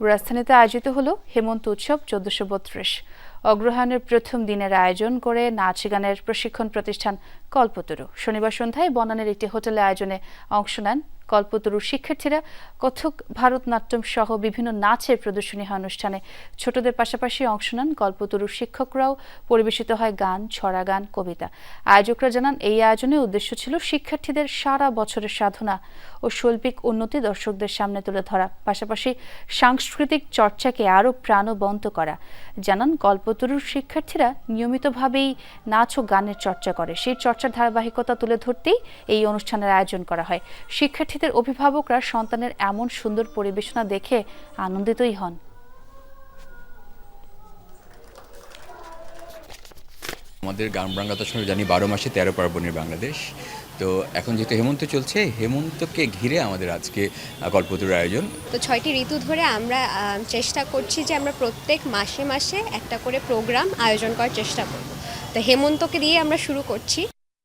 রাজধানীতে আয়োজিত হলো হেমন্ত উৎসব চোদ্দশো বত্রিশ। অগ্রহায়ণের প্রথম দিনের আয়োজন করে নাচ গানের প্রশিক্ষণ প্রতিষ্ঠান কল্পতরু। শনিবার সন্ধ্যায় বনানের একটি হোটেলে আয়োজনে অংশ নেন কল্পতরুর শিক্ষার্থীরা কথক ভারতনাট্যম সহ বিভিন্ন নাচের প্রদর্শনী হয় অনুষ্ঠানে। ছোটদের পাশাপাশি অংশ নেন কল্পতরুর শিক্ষকরাও। পরিবেশিত হয় গান, ছড়া গান, কবিতা। আয়োজকরা জানান, এই আয়োজনের উদ্দেশ্য ছিল শিক্ষার্থীদের সারা বছরের সাধনা ও শৈল্পিক উন্নতি দর্শকদের সামনে তুলে ধরা। পাশাপাশি সাংস্কৃতিক চর্চাকে আরও প্রাণবন্ত করা। জানান, কল্পতরুর শিক্ষার্থীরা নিয়মিতভাবেই নাচ ও গানের চর্চা করে। সেই চর্চার ধারাবাহিকতা তুলে ধরতেই এই অনুষ্ঠানের আয়োজন করা হয়। শিক্ষার্থীদের অভিভাবকরা সন্তানের এমন সুন্দর পরিবেশনা দেখে আনন্দিতই হন। আমাদের গ্রাম বাংলা তো সবাই জানি বারো মাসে তেরো পার্বণের বাংলাদেশ। তো এখন যেহেতু হেমন্ত চলছে হেমন্তকে ঘিরে আমাদের আজকে আহ, কল্পতরুর আয়োজন। তো ছয়টি ঋতু ধরে আমরা চেষ্টা করছি যে আমরা প্রত্যেক মাসে মাসে একটা করে প্রোগ্রাম আয়োজন করার চেষ্টা করব। তো হেমন্তকে দিয়ে আমরা শুরু করছি।